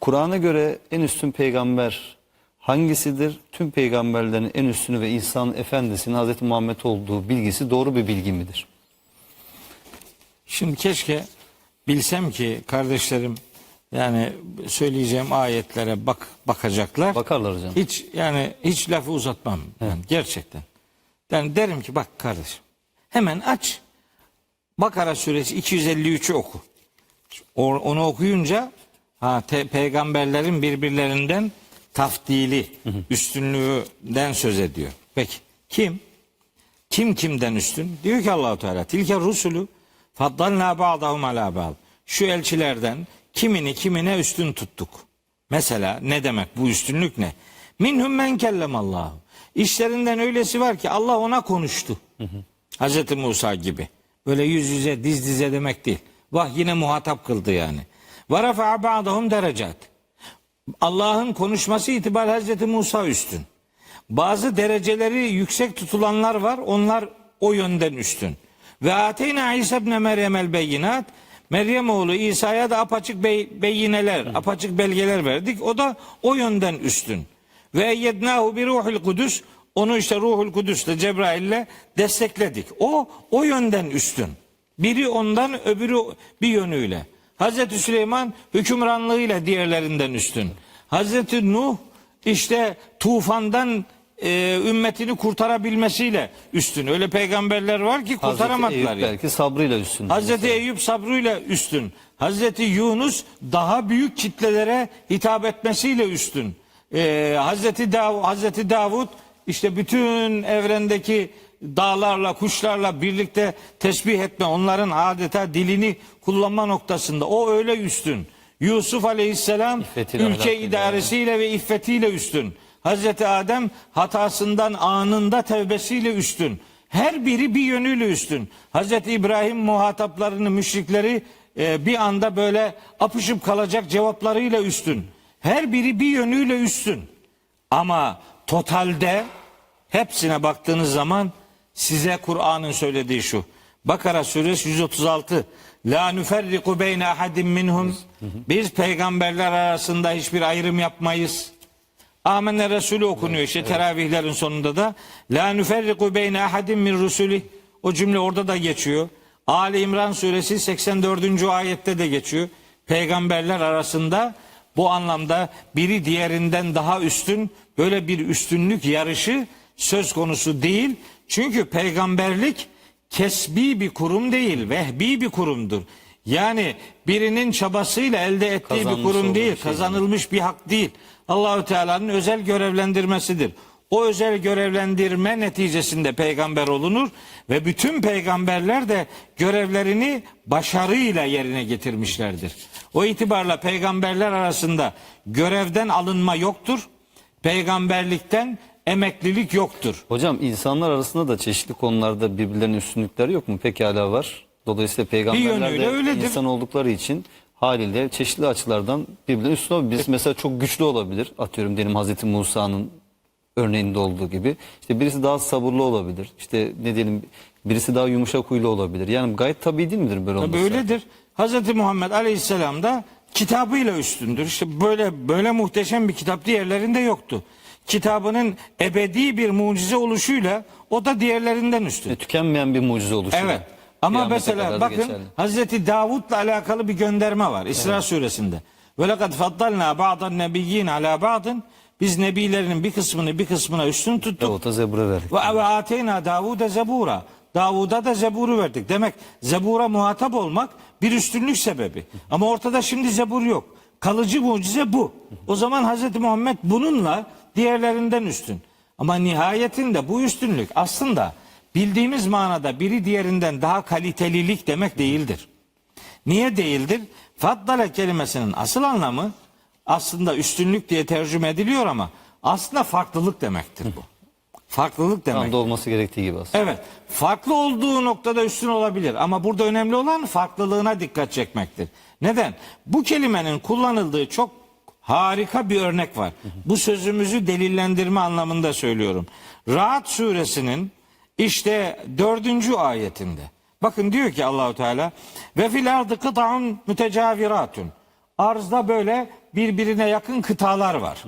Kur'an'a göre en üstün peygamber hangisidir? Tüm peygamberlerin en üstünü ve insan efendisinin Hz. Muhammed olduğu bilgisi doğru bir bilgi midir? Şimdi keşke bilsem ki kardeşlerim yani söyleyeceğim ayetlere bak bakacaklar. Bakarlar hocam. Hiç yani hiç lafı uzatmam ben gerçekten. Yani derim ki bak kardeşim hemen aç. Bakara suresi 253'ü oku. Onu okuyunca ha te- peygamberlerin birbirlerinden tafdili, üstünlüğünden söz ediyor. Peki kim? Kim kimden üstün? Diyor ki Allahu Teala tilke rusulü faddalna ba'dahum ala ba'd. Şu elçilerden kimini kimine üstün tuttuk. Mesela ne demek bu üstünlük ne? Minhum men kellemallahu. İşlerinden öylesi var ki Allah ona konuştu. Hazreti Musa gibi. Böyle yüz yüze diz dize demek değil. Vah yine muhatap kıldı yani. Ve rafa'a ba'dahum derecat. Allah'ın konuşması itibariyle Hazreti Musa üstün. Bazı dereceleri yüksek tutulanlar var. Onlar o yönden üstün. Ve ateyna İsa ibn Meryem el beyinat. Meryem oğlu İsa'ya da apaçık bey, beyineler, apaçık belgeler verdik. O da o yönden üstün. Ve yednahu bir ruhul kudüs. Onu işte ruhul kudüsle Cebrail'le destekledik. O o yönden üstün. Biri ondan öbürü bir yönüyle. Hazreti Süleyman hükümranlığıyla diğerlerinden üstün. Hazreti Nuh işte tufandan e, ümmetini kurtarabilmesiyle üstün. Öyle peygamberler var ki Hazreti kurtaramadılar. Eyüp ya. belki sabrıyla üstün. Hazreti Eyüp sabrıyla üstün. Hazreti Yunus daha büyük kitlelere hitap etmesiyle üstün. Ee, Hazreti Dav Hazreti Davud işte bütün evrendeki dağlarla, kuşlarla birlikte tesbih etme, onların adeta dilini kullanma noktasında o öyle üstün. Yusuf Aleyhisselam İffetiyle, ülke idaresiyle ve iffetiyle üstün. Hazreti Adem hatasından anında tevbesiyle üstün. Her biri bir yönüyle üstün. Hazreti İbrahim muhataplarını, müşrikleri e, bir anda böyle apışıp kalacak cevaplarıyla üstün. Her biri bir yönüyle üstün. Ama totalde hepsine baktığınız zaman size Kur'an'ın söylediği şu. Bakara suresi 136. La nüferriku beyne ahadim minhum. Biz peygamberler arasında hiçbir ayrım yapmayız. Amenna Resulü okunuyor işte teravihlerin sonunda da. La nüferriku beyne ahadim min rusuli. O cümle orada da geçiyor. Ali İmran suresi 84. ayette de geçiyor. Peygamberler arasında bu anlamda biri diğerinden daha üstün böyle bir üstünlük yarışı söz konusu değil. Çünkü peygamberlik kesbi bir kurum değil, vehbi bir kurumdur. Yani birinin çabasıyla elde ettiği bir Kazanmış kurum olduğu değil, bir şey kazanılmış bir hak değil. Allahü Teala'nın özel görevlendirmesidir. O özel görevlendirme neticesinde peygamber olunur ve bütün peygamberler de görevlerini başarıyla yerine getirmişlerdir. O itibarla peygamberler arasında görevden alınma yoktur. Peygamberlikten emeklilik yoktur. Hocam insanlar arasında da çeşitli konularda birbirlerinin üstünlükleri yok mu? Pekala var. Dolayısıyla peygamberler de öyledir. insan oldukları için haliyle çeşitli açılardan birbirlerine üstün olabilir. Biz mesela çok güçlü olabilir. Atıyorum diyelim Hazreti Musa'nın örneğinde olduğu gibi. İşte birisi daha sabırlı olabilir. İşte ne diyelim birisi daha yumuşak huylu olabilir. Yani gayet tabii değil midir böyle olması? Tabii öyledir. Hz. Muhammed Aleyhisselam da kitabıyla üstündür. İşte böyle böyle muhteşem bir kitap diğerlerinde yoktu. Kitabının ebedi bir mucize oluşuyla o da diğerlerinden üstün. E, tükenmeyen bir mucize oluşu. Evet. Ama Kıyamete mesela kadar bakın geçerli. Hazreti Davud'la alakalı bir gönderme var İsra suresinde. Ve lekad faddalna ba'dan nebiyyin ala ba'dın. Biz nebilerin bir kısmını bir kısmına üstün tuttuk. Davut'a zebura verdik. Ve ve ateyna Davud'a zebura. Davud'a da zeburu verdik. Demek zebura muhatap olmak bir üstünlük sebebi. Ama ortada şimdi zebur yok. Kalıcı mucize bu. O zaman Hazreti Muhammed bununla diğerlerinden üstün. Ama nihayetinde bu üstünlük aslında bildiğimiz manada biri diğerinden daha kalitelilik demek değildir. Niye değildir? Faddale kelimesinin asıl anlamı aslında üstünlük diye tercüme ediliyor ama aslında farklılık demektir bu. Farklılık demek. Tam da olması gerektiği gibi aslında. Evet. Farklı olduğu noktada üstün olabilir ama burada önemli olan farklılığına dikkat çekmektir. Neden? Bu kelimenin kullanıldığı çok harika bir örnek var. Bu sözümüzü delillendirme anlamında söylüyorum. Rahat suresinin işte dördüncü ayetinde. Bakın diyor ki Allahu Teala ve fil ardı kıta'un mütecaviratun. Arzda böyle birbirine yakın kıtalar var.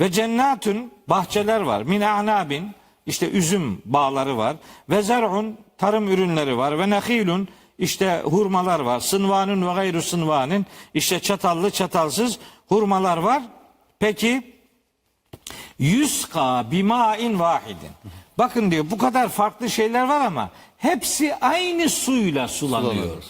Ve cennatun bahçeler var. Min anabin işte üzüm bağları var. Ve zer'un tarım ürünleri var. Ve nehilun işte hurmalar var. Sınvanun ve gayru sınvanin işte çatallı çatalsız hurmalar var. Peki Yüska bimain vahidin. Bakın diyor bu kadar farklı şeyler var ama hepsi aynı suyla sulanıyor. Sulanıyor.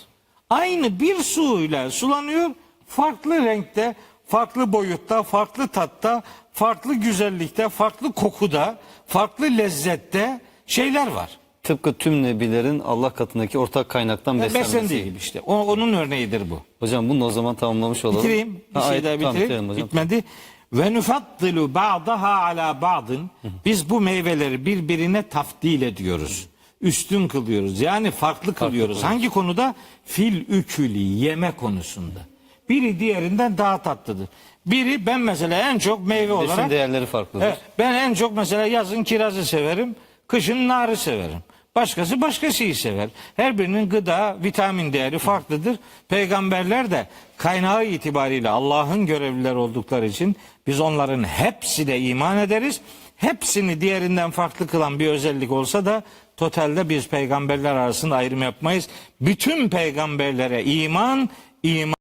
Aynı bir suyla sulanıyor. Farklı renkte, farklı boyutta, farklı tatta, farklı güzellikte, farklı kokuda, farklı lezzette şeyler var. Tıpkı tüm nebilerin Allah katındaki ortak kaynaktan beslenmesi. Beslendiği gibi işte. O, onun örneğidir bu. Hocam bunu o zaman tamamlamış olalım. Bitireyim. Bir Ha, şey daha tamam, bitireyim. bitirelim hocam. Bitmedi. Ve nufaddilu ba'daha ala ba'dın. Biz bu meyveleri birbirine tafdil ediyoruz. Üstün kılıyoruz. Yani farklı kılıyoruz. Hangi konuda? Fil ükülü yeme konusunda. Biri diğerinden daha tatlıdır. Biri ben mesela en çok meyve Besin olarak değerleri farklıdır. Evet, ben en çok mesela yazın kirazı severim, kışın narı severim. Başkası başka şeyi sever. Her birinin gıda, vitamin değeri farklıdır. Peygamberler de kaynağı itibariyle Allah'ın görevlileri oldukları için biz onların hepsine iman ederiz. Hepsini diğerinden farklı kılan bir özellik olsa da totalde biz peygamberler arasında ayrım yapmayız. Bütün peygamberlere iman, iman